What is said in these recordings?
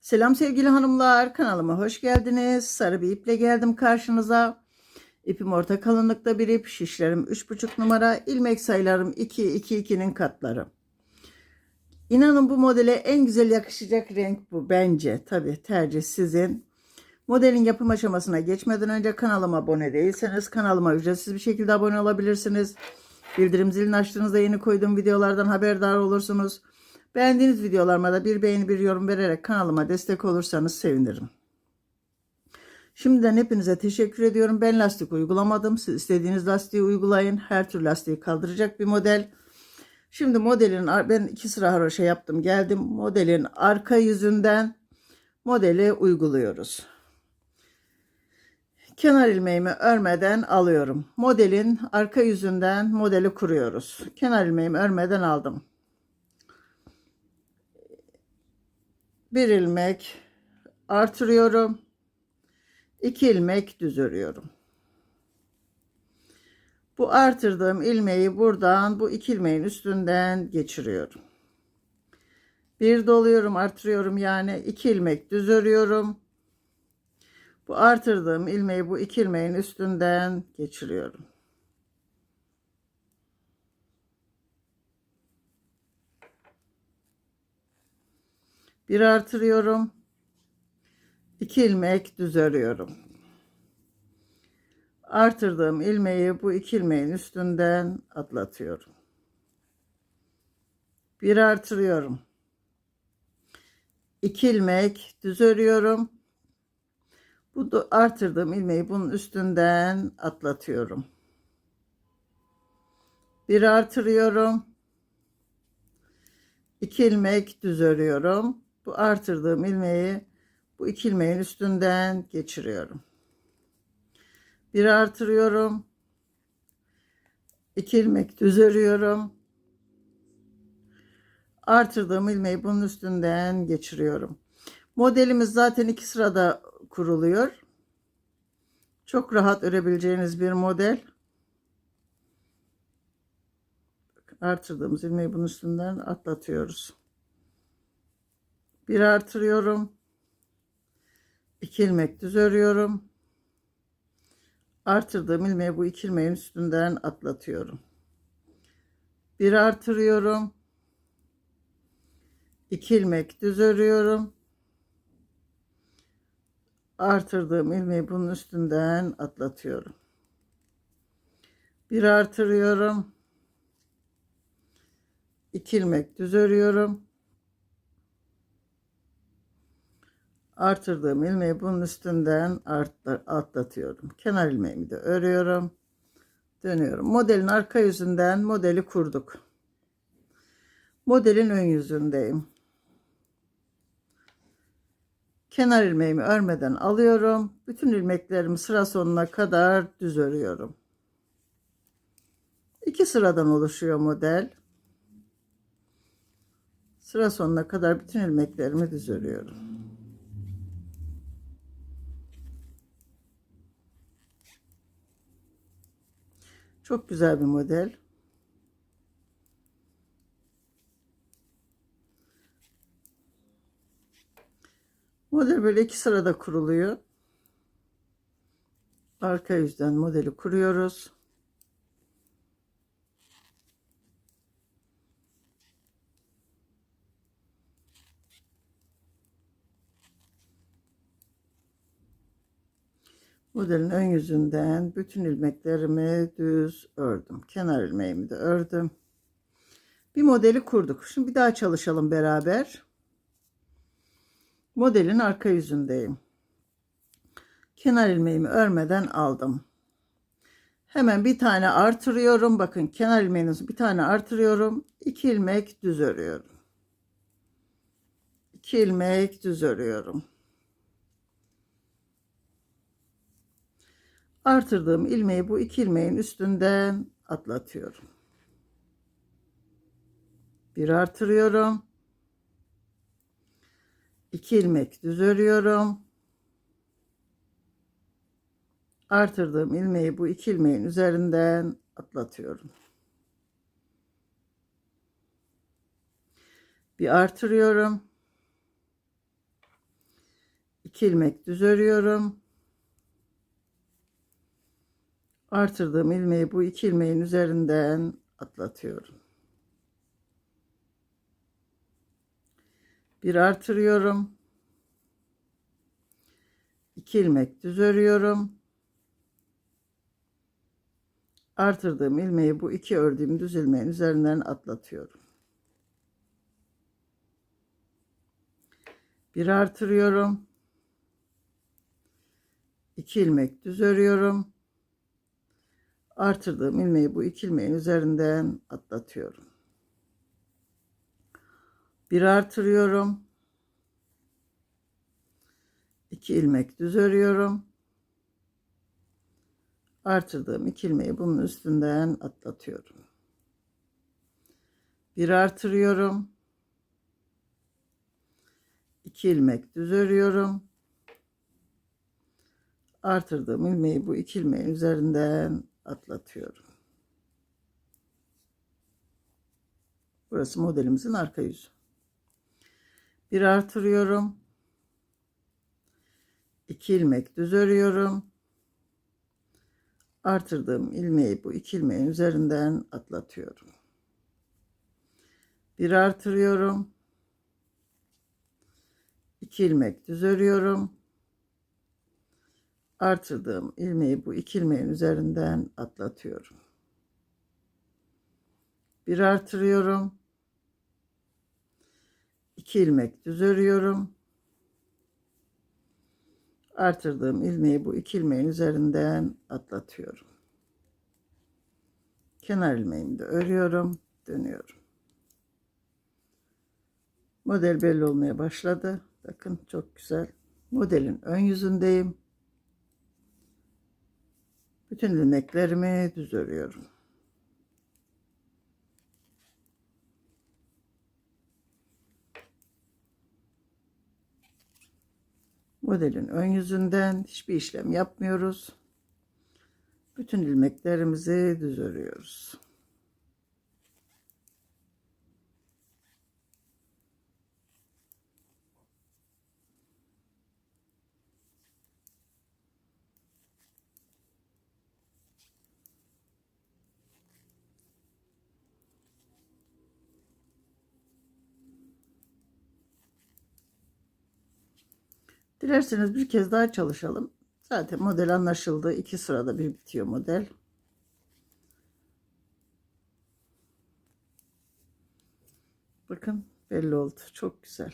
Selam sevgili hanımlar, kanalıma hoş geldiniz. Sarı bir iple geldim karşınıza. İpim orta kalınlıkta bir ip, şişlerim 3,5 numara, ilmek sayılarım 2, 2, 2'nin katları. İnanın bu modele en güzel yakışacak renk bu bence. Tabi tercih sizin. Modelin yapım aşamasına geçmeden önce kanalıma abone değilseniz kanalıma ücretsiz bir şekilde abone olabilirsiniz. Bildirim zilini açtığınızda yeni koyduğum videolardan haberdar olursunuz. Beğendiğiniz videolarıma da bir beğeni bir yorum vererek kanalıma destek olursanız sevinirim. Şimdiden hepinize teşekkür ediyorum. Ben lastik uygulamadım. Siz istediğiniz lastiği uygulayın. Her tür lastiği kaldıracak bir model. Şimdi modelin ben iki sıra haroşa yaptım. Geldim modelin arka yüzünden modeli uyguluyoruz. Kenar ilmeğimi örmeden alıyorum. Modelin arka yüzünden modeli kuruyoruz. Kenar ilmeğimi örmeden aldım. Bir ilmek artırıyorum. 2 ilmek düz örüyorum. Bu artırdığım ilmeği buradan bu iki ilmeğin üstünden geçiriyorum. Bir doluyorum, artırıyorum yani iki ilmek düz örüyorum. Bu artırdığım ilmeği bu iki ilmeğin üstünden geçiriyorum. Bir artırıyorum. 2 ilmek düz örüyorum. Artırdığım ilmeği bu iki ilmeğin üstünden atlatıyorum. Bir artırıyorum. 2 ilmek düz örüyorum. Bu artırdığım ilmeği bunun üstünden atlatıyorum. Bir artırıyorum. 2 ilmek düz örüyorum bu artırdığım ilmeği bu iki ilmeğin üstünden geçiriyorum. Bir artırıyorum. iki ilmek düz örüyorum. Artırdığım ilmeği bunun üstünden geçiriyorum. Modelimiz zaten iki sırada kuruluyor. Çok rahat örebileceğiniz bir model. Artırdığımız ilmeği bunun üstünden atlatıyoruz bir artırıyorum. 2 ilmek düz örüyorum. Artırdığım ilmeği bu iki ilmeğin üstünden atlatıyorum. Bir artırıyorum. 2 ilmek düz örüyorum. Artırdığım ilmeği bunun üstünden atlatıyorum. Bir artırıyorum. 2 ilmek düz örüyorum artırdığım ilmeği bunun üstünden atlatıyorum. Kenar ilmeğimi de örüyorum. Dönüyorum. Modelin arka yüzünden modeli kurduk. Modelin ön yüzündeyim. Kenar ilmeğimi örmeden alıyorum. Bütün ilmeklerimi sıra sonuna kadar düz örüyorum. İki sıradan oluşuyor model. Sıra sonuna kadar bütün ilmeklerimi düz örüyorum. Çok güzel bir model. Model böyle iki sırada kuruluyor. Arka yüzden modeli kuruyoruz. Modelin ön yüzünden bütün ilmeklerimi düz ördüm. Kenar ilmeğimi de ördüm. Bir modeli kurduk. Şimdi bir daha çalışalım beraber. Modelin arka yüzündeyim. Kenar ilmeğimi örmeden aldım. Hemen bir tane artırıyorum. Bakın kenar ilmeğinizi bir tane artırıyorum. 2 ilmek düz örüyorum. 2 ilmek düz örüyorum. Artırdığım ilmeği bu iki ilmeğin üstünden atlatıyorum. Bir artırıyorum. iki ilmek düz örüyorum. Artırdığım ilmeği bu iki ilmeğin üzerinden atlatıyorum. Bir artırıyorum. 2 ilmek düz örüyorum. Artırdığım ilmeği bu iki ilmeğin üzerinden atlatıyorum. Bir artırıyorum. 2 ilmek düz örüyorum. Artırdığım ilmeği bu iki ördüğüm düz ilmeğin üzerinden atlatıyorum. Bir artırıyorum. 2 ilmek düz örüyorum. Artırdığım ilmeği bu iki ilmeğin üzerinden atlatıyorum. Bir artırıyorum. 2 ilmek düz örüyorum. Artırdığım iki ilmeği bunun üstünden atlatıyorum. Bir artırıyorum. 2 ilmek düz örüyorum. Artırdığım ilmeği bu iki ilmeğin üzerinden atlatıyorum. Burası modelimizin arka yüzü. Bir artırıyorum. 2 ilmek düz örüyorum. Artırdığım ilmeği bu iki ilmeğin üzerinden atlatıyorum. Bir artırıyorum. 2 ilmek düz örüyorum. Artırdığım ilmeği bu iki ilmeğin üzerinden atlatıyorum. Bir artırıyorum. 2 ilmek düz örüyorum artırdığım ilmeği bu iki ilmeğin üzerinden atlatıyorum. Kenar ilmeğimi de örüyorum, dönüyorum. Model belli olmaya başladı. Bakın çok güzel. Modelin ön yüzündeyim. Bütün ilmeklerimi düz örüyorum. Modelin ön yüzünden hiçbir işlem yapmıyoruz. Bütün ilmeklerimizi düz örüyoruz. Dilerseniz bir kez daha çalışalım. Zaten model anlaşıldı. İki sırada bir bitiyor model. Bakın belli oldu. Çok güzel.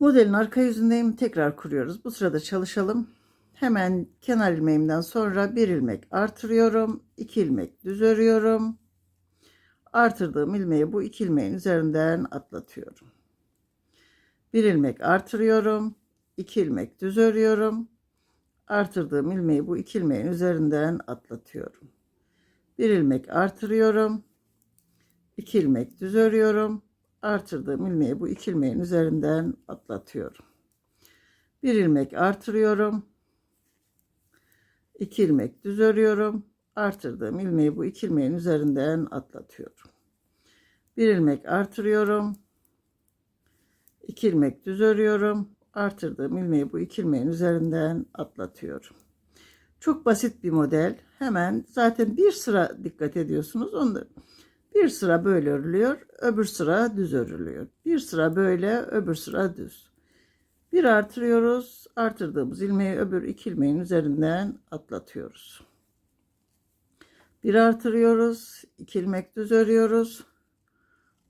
Modelin arka yüzündeyim. Tekrar kuruyoruz. Bu sırada çalışalım. Hemen kenar ilmeğimden sonra bir ilmek artırıyorum. 2 ilmek düz örüyorum. Artırdığım ilmeği bu iki ilmeğin üzerinden atlatıyorum bir ilmek artırıyorum 2 ilmek düz örüyorum. Artırdığım ilmeği bu iki ilmeğin üzerinden atlatıyorum. Bir ilmek artırıyorum 2 ilmek düz örüyorum. Artırdığım ilmeği bu iki ilmeğin üzerinden atlatıyorum. Bir ilmek artırıyorum 2 ilmek düz örüyorum. Artırdığım ilmeği bu iki ilmeğin üzerinden atlatıyorum. Bir ilmek artırıyorum 2 ilmek düz örüyorum. Artırdığım ilmeği bu iki ilmeğin üzerinden atlatıyorum. Çok basit bir model. Hemen zaten bir sıra dikkat ediyorsunuz. Onda bir sıra böyle örülüyor, öbür sıra düz örülüyor. Bir sıra böyle, öbür sıra düz. Bir artırıyoruz. Artırdığımız ilmeği öbür iki ilmeğin üzerinden atlatıyoruz. Bir artırıyoruz. iki ilmek düz örüyoruz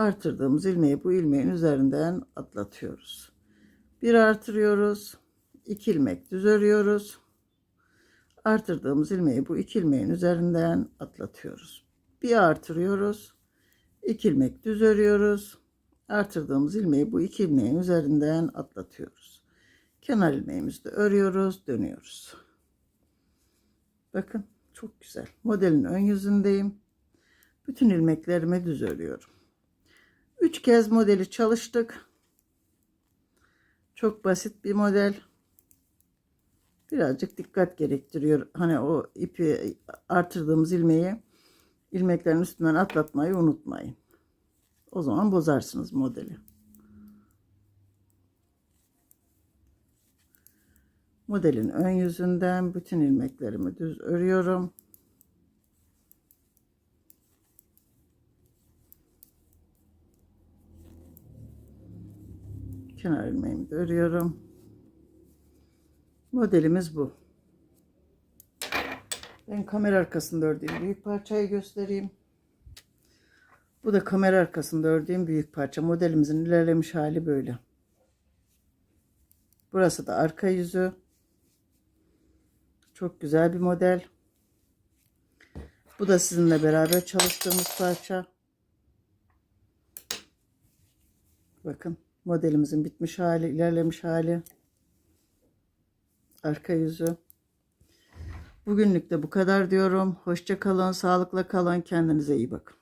artırdığımız ilmeği bu ilmeğin üzerinden atlatıyoruz. Bir artırıyoruz. 2 ilmek düz örüyoruz. Artırdığımız ilmeği bu iki ilmeğin üzerinden atlatıyoruz. Bir artırıyoruz. 2 ilmek düz örüyoruz. Artırdığımız ilmeği bu iki ilmeğin üzerinden atlatıyoruz. Kenar ilmeğimizi de örüyoruz, dönüyoruz. Bakın çok güzel. Modelin ön yüzündeyim. Bütün ilmeklerimi düz örüyorum. Üç kez modeli çalıştık. Çok basit bir model. Birazcık dikkat gerektiriyor. Hani o ipi artırdığımız ilmeği ilmeklerin üstünden atlatmayı unutmayın. O zaman bozarsınız modeli. Modelin ön yüzünden bütün ilmeklerimi düz örüyorum. Kenar ilmeğimi de örüyorum. Modelimiz bu. Ben kamera arkasında ördüğüm büyük parçayı göstereyim. Bu da kamera arkasında ördüğüm büyük parça. Modelimizin ilerlemiş hali böyle. Burası da arka yüzü. Çok güzel bir model. Bu da sizinle beraber çalıştığımız parça. Bakın modelimizin bitmiş hali, ilerlemiş hali. Arka yüzü. Bugünlük de bu kadar diyorum. Hoşça kalın, sağlıkla kalın, kendinize iyi bakın.